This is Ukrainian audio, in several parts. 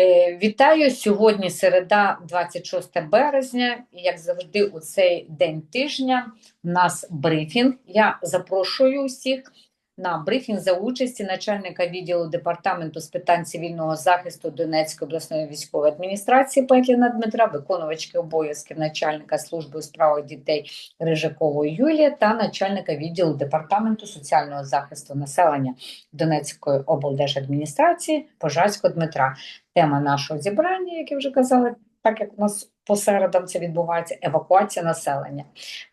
Е, Вітаю сьогодні середа, 26 березня. І як завжди, у цей день тижня у нас брифінг. Я запрошую усіх на брифінг за участі начальника відділу департаменту з питань цивільного захисту Донецької обласної військової адміністрації Петліна Дмитра, виконувачки обов'язків начальника служби у справах дітей Рижакової Юлія та начальника відділу департаменту соціального захисту населення Донецької облдержадміністрації Пожарського Дмитра. Тема нашого зібрання, як я вже казала, так як у нас по середам це відбувається, евакуація населення.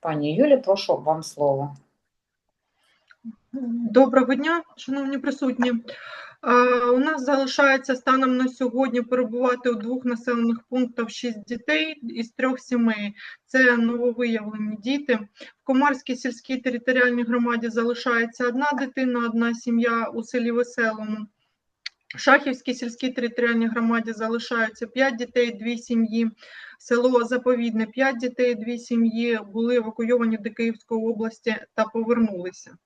Пані Юлі, прошу вам слово. Доброго дня, шановні присутні. У нас залишається станом на сьогодні перебувати у двох населених пунктах 6 дітей із трьох сімей. Це нововиявлені діти. В Комарській сільській територіальній громаді залишається одна дитина, одна сім'я у селі Веселому. В Шахівській сільській територіальній громаді залишаються 5 дітей, 2 сім'ї. Село Заповідне 5 дітей, 2 сім'ї були евакуйовані до Київської області та повернулися.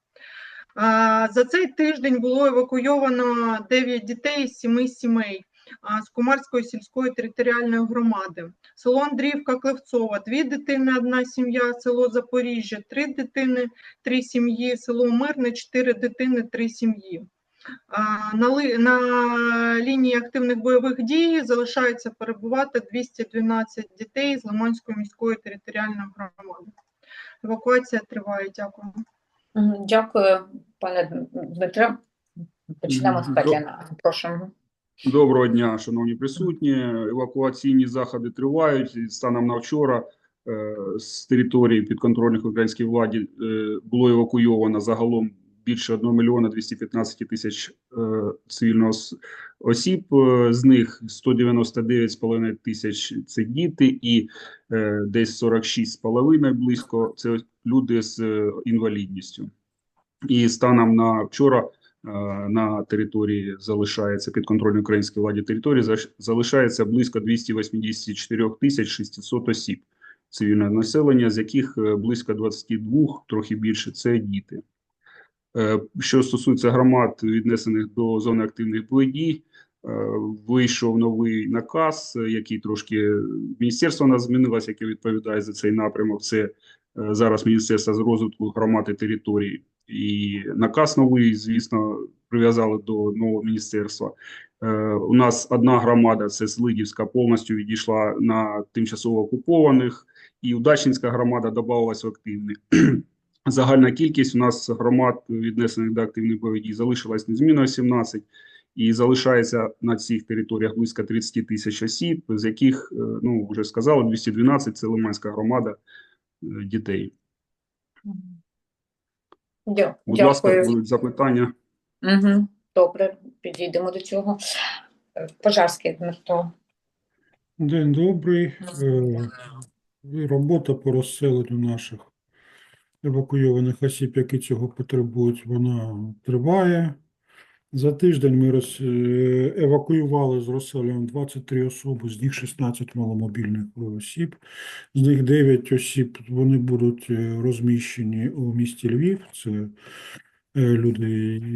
За цей тиждень було евакуйовано 9 дітей з 7 сімей з Кумарської сільської територіальної громади. Село Андріївка Клевцова, 2 дитини, одна сім'я, село Запоріжжя, 3 дитини, 3 сім'ї, село Мирне, 4 дитини, 3 сім'ї. На, на лінії активних бойових дій залишається перебувати 212 дітей з Лиманської міської територіальної громади. Евакуація триває. Дякую. Дякую, пане Дмитре. Почнемо з Мгм, Прошу. Доброго дня, шановні присутні. Евакуаційні заходи тривають. Станом на вчора е, з території підконтрольних українській владі е, було евакуйовано загалом більше 1 мільйона 215 тисяч е, цивільного осіб. З них 199,5 тисяч – це діти і десь 46,5 близько – це люди з е, інвалідністю. І станом на вчора е, на території залишається під контролем української владі території залишається близько 284 тисяч 600 осіб цивільного населення, з яких е, близько 22, трохи більше, це діти. Що стосується громад, віднесених до зони активних бойових дій, е, вийшов новий наказ, який трошки міністерство у нас змінилось, яке відповідає за цей напрямок. Це зараз Міністерство з розвитку громад і територій. І наказ новий, звісно, прив'язали до нового міністерства. Е, У нас одна громада, це Злидівська, повністю відійшла на тимчасово окупованих, і Удачненська громада додавалась в активні. Загальна кількість у нас громад, віднесених до активних бойових залишилась незмінною 17, і залишається на цих територіях близько 30 тисяч осіб, з яких, е, ну, вже сказали, 212 – це Лиманська громада е, дітей. Дя- Будь ласка, будуть запитання. Угу. Добре, підійдемо до цього. Е, Пожарський Дмитро. День добрий. Е, Робота по розселенню наших евакуйованих осіб, які цього потребують, вона триває. За тиждень ми роз... е, евакуювали з розселенням 23 особи, з них 16 маломобільних осіб. З них 9 осіб вони будуть е, розміщені у місті Львів. Це е, люди,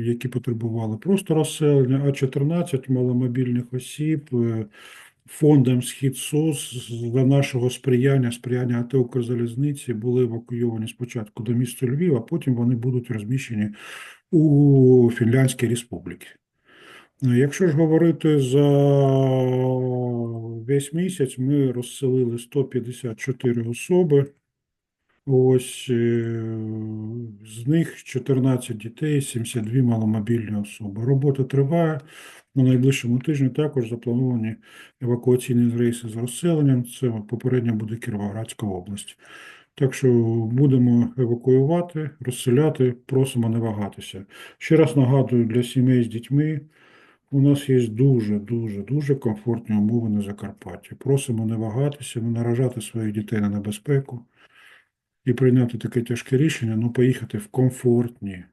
які потребували просто розселення, а 14 маломобільних осіб фондом «Схід СОС» за нашого сприяння, сприяння АТ «Укрзалізниці» були евакуйовані спочатку до міста Львів, а потім вони будуть розміщені у Фінляндській Республіці. Якщо ж говорити за весь місяць, ми розселили 154 особи. Ось е, з них 14 дітей, 72 маломобільні особи. Робота триває. На найближчому тижні також заплановані евакуаційні рейси з розселенням. Це попередньо буде Кіровоградська область. Так що будемо евакуювати, розселяти, просимо не вагатися. Ще раз нагадую, для сімей з дітьми у нас є дуже, дуже, дуже комфортні умови на Закарпатті. Просимо не вагатися, не наражати своїх дітей на небезпеку і прийняти таке тяжке рішення, ну поїхати в комфортні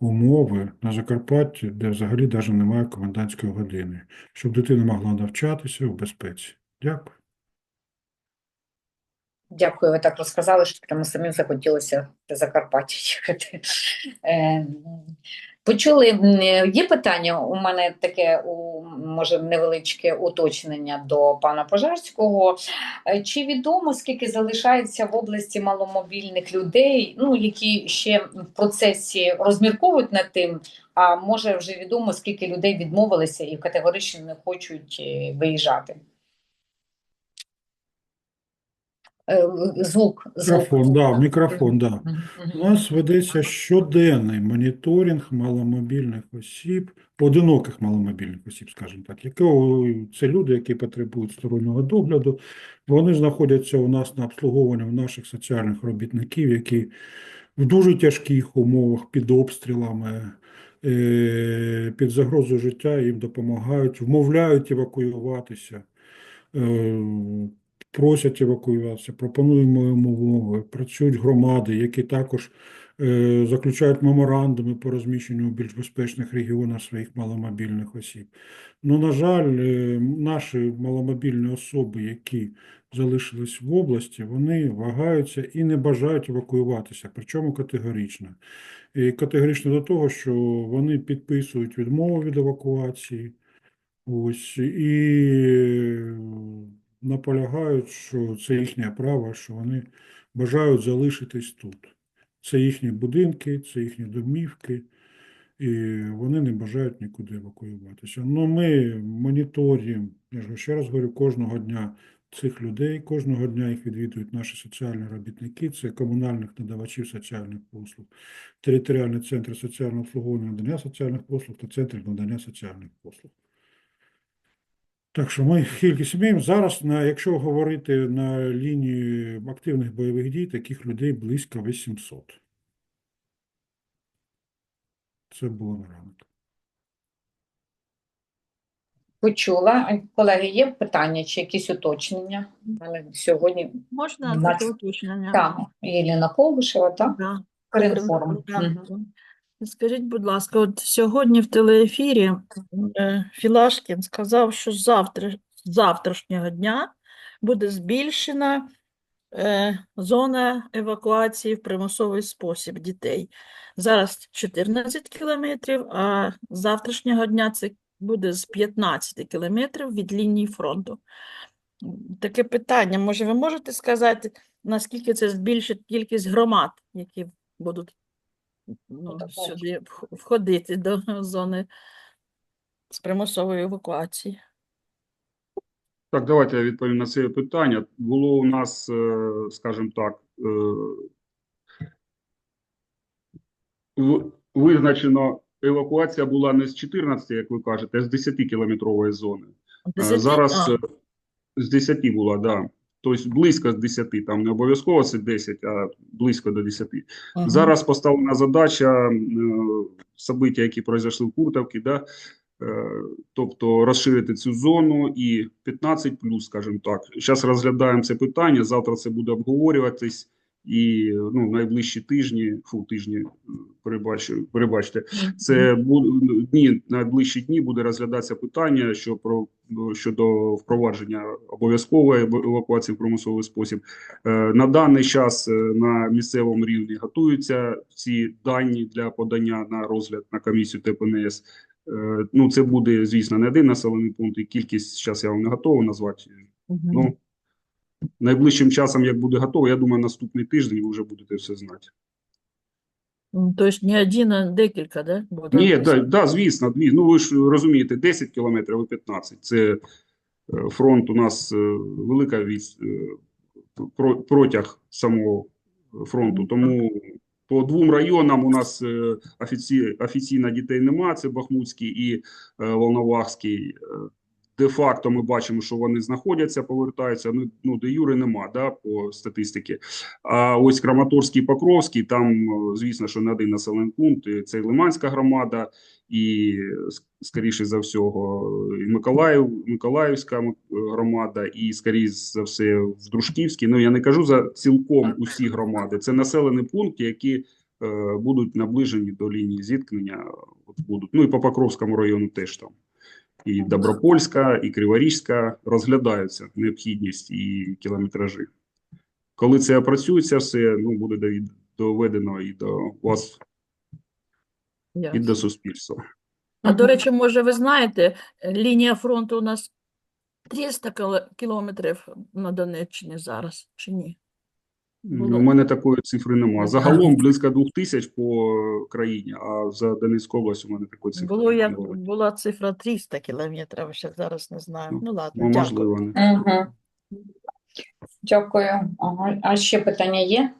умови на Закарпатті, де взагалі навіть немає комендантської години, щоб дитина могла навчатися в безпеці. Дякую. Дякую, ви так розказали, що прямо самим захотілося в Закарпаття їхати. Е, Почули, є питання у мене таке у може невеличке уточнення до пана Пожарського. Е, Чи відомо, скільки залишається в області маломобільних людей, ну які ще в процесі розмірковують над тим, а може вже відомо, скільки людей відмовилися і категорично не хочуть е, виїжджати? Е, Звук, звук. Мікрофон, да, мікрофон, да. У нас ведеться щоденний моніторинг маломобільних осіб, одиноких маломобільних осіб, скажімо так, це люди, які потребують стороннього догляду. Вони знаходяться у нас на обслуговуванні в наших соціальних робітників, які в дуже тяжких умовах під обстрілами, е, під загрозою життя їм допомагають, вмовляють евакуюватися. Просять евакуюватися, пропонуємо умови, працюють громади, які також е, заключають меморандуми по розміщенню в більш безпечних регіонах своїх маломобільних осіб. Ну, на жаль, е, наші маломобільні особи, які залишились в області, вони вагаються і не бажають евакуюватися, причому категорично. І категорично до того, що вони підписують відмову від евакуації, ось, і наполягають, що це їхнє право, що вони бажають залишитись тут. Це їхні будинки, це їхні домівки, і вони не бажають нікуди евакуюватися. Ну, ми моніторимо, я ж ще раз говорю, кожного дня цих людей, кожного дня їх відвідують наші соціальні робітники, це комунальних надавачів соціальних послуг, територіальні центри соціального обслуговування надання соціальних послуг та центри надання соціальних послуг. Так що ми кількість маємо зараз, на, якщо говорити на лінії активних бойових дій, таких людей близько 800. Це було на ранок. Почула. Колеги, є питання чи якісь уточнення? У мене сьогодні Можна Двадцять- таке уточнення? там Єліна Колбушева, так? Да. Корінформ. Так. Скажіть, будь ласка, от сьогодні в телеефірі е, Філашкін сказав, що завтра, з завтрашнього дня буде збільшена е, зона евакуації в примусовий спосіб дітей. Зараз 14 кілометрів, а з завтрашнього дня це буде з 15 кілометрів від лінії фронту. Таке питання, може, ви можете сказати, наскільки це збільшить кількість громад, які будуть ну, так, сюди входити до зони з примусової евакуації? Так, давайте я відповім на це питання. Було у нас, е, скажімо так, е, визначено евакуація була не з 14, як ви кажете, а з 10-кілометрової зони. Е, Десяти? Зараз А, е, з 10 була, да. Тобто близько з 10, там не обов'язково це 10, а близько до 10. мгм. Зараз поставлена задача, е, события, які произошли в Куртовці, да, е, тобто розширити цю зону і 15 плюс, скажімо так. Зараз розглядаємо це питання, завтра це буде обговорюватись, і ну, найближчі тижні, фу, тижні, е, перебачу, перебачте, це дні, найближчі дні буде розглядатися питання що про, щодо впровадження обов'язкової евакуації в примусовий спосіб. Е, На даний час е, на місцевому рівні готуються ці дані для подання на розгляд на комісію ТПНС. Ну, це буде, звісно, не один населений пункт, і кількість зараз я вам не готовий назвати. Ну, найближчим часом, як буде готово, я думаю, наступний тиждень ви вже будете все знати. М, Тобто не один, а декілька, да? буде Ні, да, да, звісно, дві. Ну ви ж розумієте, 10 кілометрів і 15. Це е, фронт у нас е, велика вісь, е, протяг самого фронту. Тому по двом районам у нас офіційно дітей нема. Це Бахмутський і Волновахський. Е, Де-факто ми бачимо, що вони знаходяться, повертаються. Ну, ну де Юри нема, да, по статистиці. А ось Краматорський, Покровський, там, е, звісно, що не один населений пункт. і Це і Лиманська громада, і скоріше за всього, і Миколаїв, Миколаївська громада, і скоріше за все в Дружківській. Ну я не кажу за цілком усі громади. Це населені пункти, які е, будуть наближені до лінії зіткнення. От будуть. Ну і по Покровському району теж там. І Добропольська, і Криворізька розглядаються необхідність і кілометражі. Коли це опрацюється все, ну буде доведено і до вас, і до суспільства. А до речі, може, ви знаєте, лінія фронту у нас 300 кілометрів на Донеччині зараз, чи ні? У мене такої цифри Ну, немає. Загалом близько двох тисяч по країні, а за Донецьку область у мене такої цифри Було як немає. була цифра 300 кілометрів, ще зараз не знаю. Ну, Ну ладно, Ну, дякую. можливо, не. Угу. Дякую. Ага. А ще питання є?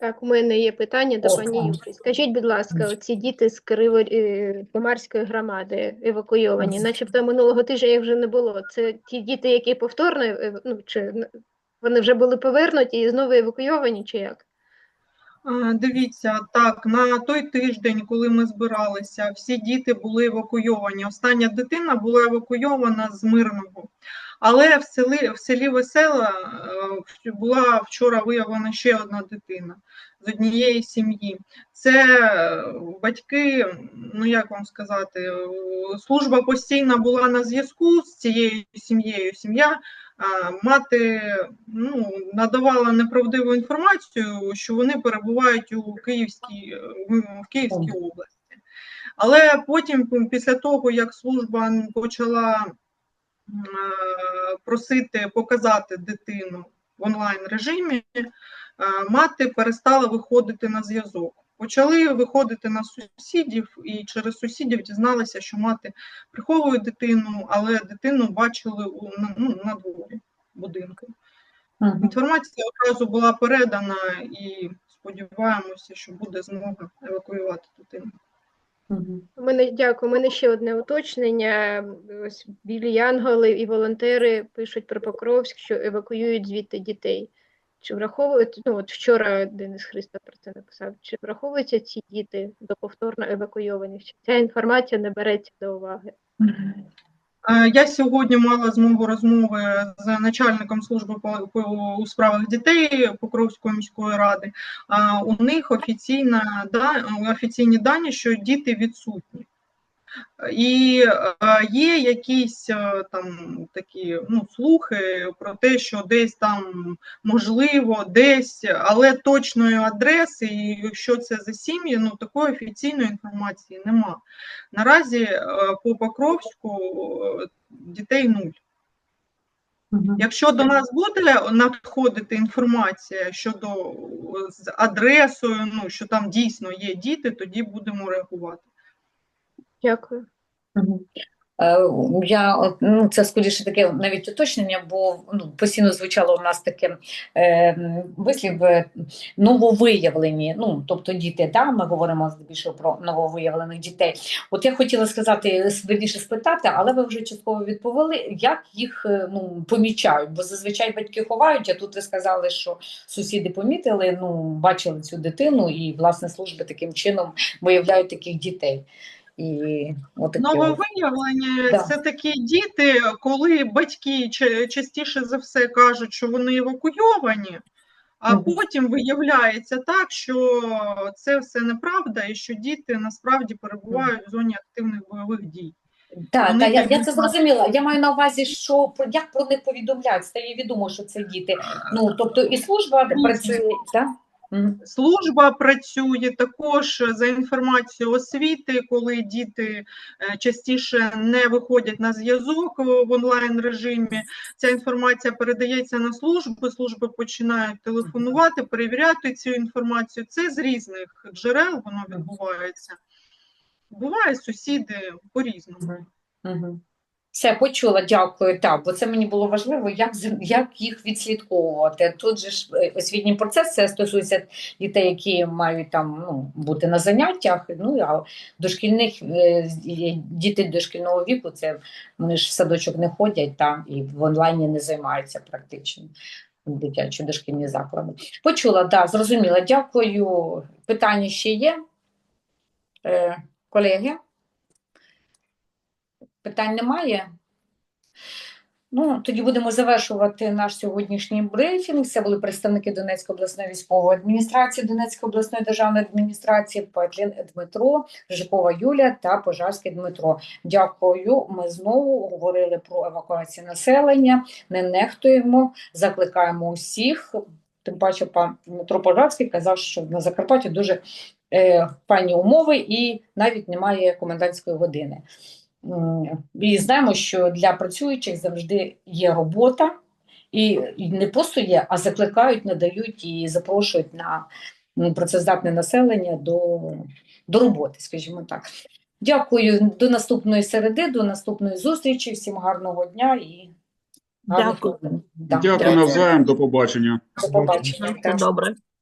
Так, у мене є питання до пані. Юлі. Скажіть, будь ласка, оці діти з Криво... е, Помарської громади евакуйовані, начебто минулого тижня їх вже не було. Це ті діти, які повторно, е, ну, чи вони вже були повернуті і знову евакуйовані, чи як? Дивіться, так, на той тиждень, коли ми збиралися, всі діти були евакуйовані. Остання дитина була евакуйована з Мирного. Але в селі, в селі Весела е, була вчора виявлена ще одна дитина з однієї сім'ї. Це е, батьки, ну як вам сказати, е, служба постійно була на зв'язку з цією сім'єю. Сім'я мати ну, надавала неправдиву інформацію, що вони перебувають у Київській, е, в Київській області. Але потім, після того, як служба почала е, просити показати дитину в онлайн режимі, е, мати перестала виходити на зв'язок. Почали виходити на сусідів, і через сусідів дізналися, що мати приховує дитину, але дитину бачили у, на, ну, на дворі будинку. Угу. Інформація одразу була передана і сподіваємося, що буде змога евакуювати дитину. У мене дякую. У мене ще одне уточнення. Ось білі янголи і волонтери пишуть про Покровськ, що евакуюють звідти дітей. Чи враховують, ну от вчора Денис Христа про це написав, чи враховуються ці діти до повторно евакуйованих? Чи ця інформація не береться до уваги? Е, Я сьогодні мала змогу розмови з начальником служби по, у справах дітей Покровської міської ради. У них офіційна да, офіційні дані, що діти відсутні. І е, є якісь е, там такі ну, слухи про те, що десь там можливо, десь, але точної адреси, і що це за сім'ї, ну такої офіційної інформації нема. Наразі е, по Покровську дітей нуль. Угу. Якщо до нас буде надходити інформація щодо з адресою, ну що там дійсно є діти, тоді будемо реагувати. Дякую. Е, Я ну, це скоріше таке навіть уточнення, бо ну, постійно звучало в нас таке е, вислів е, нововиявлені. Ну, тобто діти, да, ми говоримо здебільшого про нововиявлених дітей. От я хотіла сказати, верніше спитати, але ви вже частково відповіли, як їх е, ну, помічають, бо зазвичай батьки ховають, а тут ви сказали, що сусіди помітили, ну, бачили цю дитину, і власне служби таким чином виявляють таких дітей. І отакі от. Нововиявлення Да. це такі діти, коли батьки частіше за все кажуть, що вони евакуйовані, а Мгм. потім виявляється так, що це все неправда, і що діти насправді перебувають в зоні активних бойових дій. Так, Вони так, я, я це зрозуміла. Я маю на увазі, що про як про них повідомляють, стає відомо, що це діти. Ну тобто і служба працює, так? Служба працює також за інформацією освіти, коли діти е, частіше не виходять на зв'язок в онлайн режимі. Ця інформація передається на служби. Служби починають телефонувати, перевіряти цю інформацію. Це з різних джерел воно відбувається. Буває сусіди по-різному. Мгм. Мгм. Все, почула, дякую. Так, бо це мені було важливо, як, як їх відслідковувати. Тут же ж е, освітній процес це стосується дітей, які мають там ну, бути на заняттях. Ну а дошкільних е, діти дошкільного віку, це вони ж в садочок не ходять там і в онлайні не займаються практично. Дитячі дошкільні заклади. Почула, так, да, зрозуміла. Дякую. Питання ще є, е, колеги? Питань немає? Ну, тоді будемо завершувати наш сьогоднішній брифінг. Це були представники Донецької обласної військової адміністрації, Донецької обласної державної адміністрації, Петлін Дмитро, Жикова Юлія та Пожарський Дмитро. Дякую. Ми знову говорили про евакуацію населення. Не нехтуємо, закликаємо усіх. Тим паче, пан Дмитро Пожарський казав, що на Закарпатті дуже е, файні умови і навіть немає комендантської години. М, І знаємо, що для працюючих завжди є робота, і не просто є, а закликають, надають і запрошують на працездатне населення до, до роботи, скажімо так. Дякую. До наступної середи, до наступної зустрічі. Всім гарного дня і гарних Дякую. Да, Дякую навзаєм, до побачення. До побачення. Добре.